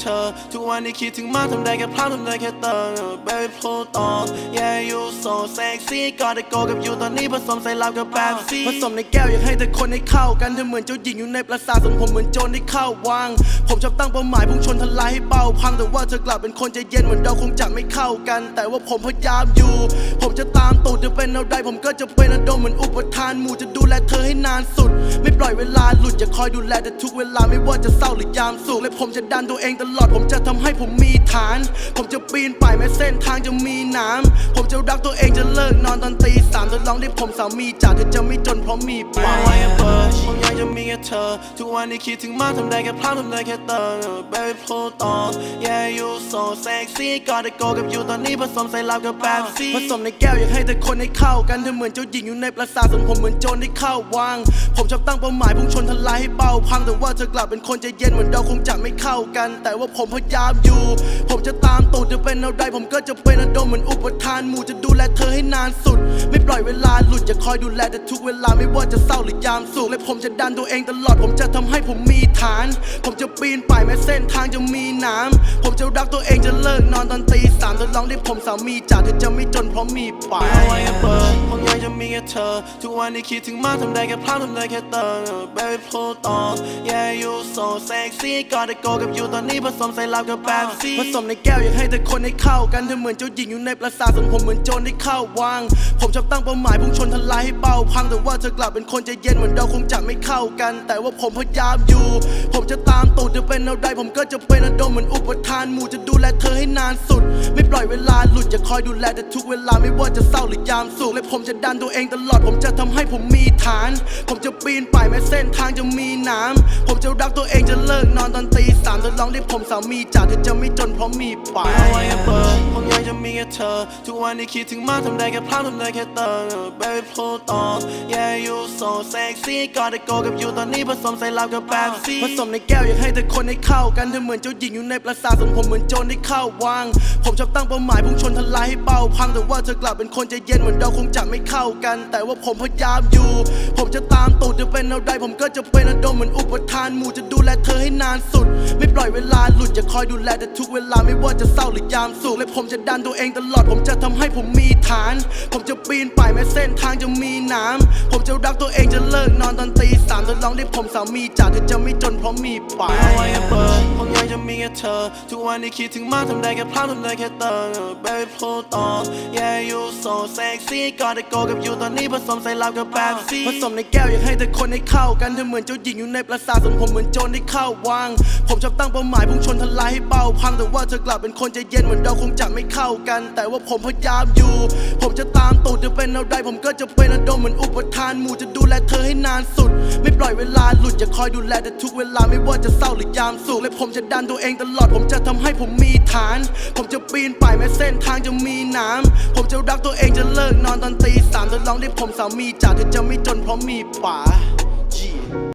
เธอ ทุกวันนี้คิดถึงมากทำได้แค่พลาดทำได้แค่เติม Baby pull on Yeah you so sexy Gotta go กับ you ตอนนี้ผสมใส่เหล้ากับแป๊บซี่ผสมในแก้วอยากให้แต่คนให้เข้ากันเธอเหมือนเจ้าหญิงอยู่ในปราสาทส่วนผมเหมือนโจรที่เข้าวัง ผมชอบตั้งเป้าหมายพุ่งชนทลายให้เป้าพังแต่ว่าเธอกลับเป็นคนใจเย็นเหมือนเราคงจะไม่เข้ากัน แต่ว่าผมพยายามอยู่ ผมจะตามตูดเธอเป็นอะไรผมก็จะเป็นอดมเหมือนอุปทานหมู่จะดูแลเธอให้นานสุด ไม่ปล่อยเวลาหลุดจะคอยดูแลแต่ทุกเวลาไม่ว่าจะเศร้าหรือยามสุขและผมจะดันตัวเองตลอด ผมจะทำให้ผมมีฐาน ผมจะปีนป่ายแม้เส้นทางจะมีน้ำผมจะรักตัวเองจะเลิกนอนตอนตีสามจะลองได้ผมสามีจากเธอจะไม่จนเพราะมีปากไว้เปิดผมอยากจะมีแค่เธอ ทุกวันนี้คิดถึงมากทำได้แค่พลาดทำได้แค่เติม Baby pull on Yeah you so sexy Gotta go กับ you ตอนนี้ผสมใส่เหล้ากับแป๊บซี่ผสมในแก้วอยากให้แต่คนให้เข้ากันเธอเหมือนเจ้าหญิงอยู่ในปราสาทส่วนผมเหมือนโจรที่เข้าวังผมชอบตั้งเป้าหมายพุ่งชนทลายให้เป้า พังแต่ว่าเธอกลับเป็นคนใจเย็นเหมือนเราคงจะไม่เข้ากัน แต่ว่าผมพยายามอยู่ ผมจะตามตูดเธอเป็นอะไรผมก็จะเป็นอดมเหมือนอุปทานหมู่จะดูแลเธอให้นานสุด ไม่ปล่อยเวลาหลุดจะคอยดูแลแต่ทุกเวลาไม่ว่าจะเศร้าหรือยามสุขและผมจะดันตัวเองตลอด ผมจะทำให้ผมมีฐาน ผมจะปีนป่ายแม้เส้นทางจะมีน้ำผมจะรักตัวเองจะเลิกนอนตอนตีสามจะลองได้ผมสามีจากเธอจะไม่จนเพราะมีปากไว้เปิดผมอยากจะมีแค่เธอ ทุกวันนี้คิดถึงมากทำได้แค่พลาดทำได้แค่เติม Baby pull on Yeah you so sexy Gotta go กับ you ตอนนี้ผสมใส่เหล้ากับแป๊บซี่ผสมในแก้วอยากให้แต่คนให้เข้ากันเธอเหมือนเจ้าหญิงอยู่ในปราสาทส่วนผมเหมือนโจรที่เข้าวัง ผมชอบตั้งเป้าหมายพุ่งชนทลายให้เป้าพัง แต่ว่าเธอกลับเป็นคนใจเย็นเหมือนเราคงจะไม่เข้ากัน แต่ว่าผมพยายามอยู่ ผมจะตามตูดเธอเป็นอะไรผมก็จะเป็นอดมเหมือนอุปทานหมู่จะดูแลเธอให้นานสุด ไม่ปล่อยเวลาหลุดจะคอยดูแลแต่ทุกเวลาไม่ว่าจะเศร้าหรือยามสุขและผมจะดันตัวเองตลอด ผมจะทำให้ผมมีฐาน ผมจะปีนป่ายแม้เส้นทางจะมีน้ำ ผมจะรักตัวเองจะเลิกนอนตอนตีสามจะลองได้ผมสามีจ่าเธอจะไม่จนเพราะมีปาก ไว้เปิดผมอยากจะมีแค่เธอ ทุกวันนี้คิดถึงมากทำได้แค่พลาดทำได้แค่เติม Baby pull on Yeah you so sexy Gotta go กับ you ตอนนี้ผสมใส่เหล้ากับแป๊บซี่ผสมในแก้วอยากให้แต่คนให้เข้ากันเธอเหมือนเจ้าหญิงอยู่ในปราสาทส่วนผมเหมือนโจรที่เข้าวัง ผมชอบตั้งเป้าหมายพุ่งชนทลายให้เป้าพังแต่ว่าเธอกลับเป็นคนใจเย็นเหมือนเราคงจะไม่เข้ากัน แต่ว่าผมพยายามอยู่ ผมจะตามตูดเธอเป็นอะไรผมก็จะเป็นอดมเหมือนอุปทานหมู่จะดูแลเธอให้นานสุด ไม่ปล่อยเวลาหลุดจะคอยดูแลแต่ทุกเวลาไม่ว่าจะเศร้าหรือยามสุขและผมจะดันตัวเองตลอด ผมจะทำให้ผมมีฐาน ผมจะปีนป่ายแม้เส้นทางจะมีน้ำผมจะรักตัวเองจะเลิกนอนตอนตีสามจะลองได้ผมสามีจากเธอจะไม่จนเพราะมีป่ากไว้เปิดผมอยากจะมีแค่เธอ ทุกวันนี้คิดถึงมากทำได้แค่พลาดทำได้แค่เติม Baby pull on Yeah you so sexy Gotta go กับ you ตอนนี้ผสมใส่เหล้ากับแป๊บซี่ผสมในแก้วอยากให้แต่คนให้เข้ากันเธอเหมือนเจ้าหญิงอยู่ในปราสาทส่วนผมเหมือนโจรที่เข้าวัง ผมชอบตั้งเป้าหมายพุ่งชนทลายให้เป้าพังแต่ว่าเธอกลับเป็นคนใจเย็นเหมือนเราคงจะไม่เข้ากัน แต่ว่าผมพยายามอยู่ ผมจะตามตูดเธอเป็นอะไรผมก็จะเป็นอดมเหมือนอุปทานหมู่จะดูแลเธอให้นานสุด ไม่ปล่อยเวลาหลุดจะคอยดูแลแต่ทุกเวลาไม่ว่าจะเศร้าหรือยามสุขและผมจะดันตัวเองตลอด ผมจะทำให้ผมมีฐาน ผมจะปีนป่ายแม้เส้นทางจะมีน้ำผมจะรักตัวเองจะเลิกนอนตอนตีสามจะลองได้ผมสามีจากเธอจะไม่จนเพราะมีป๋า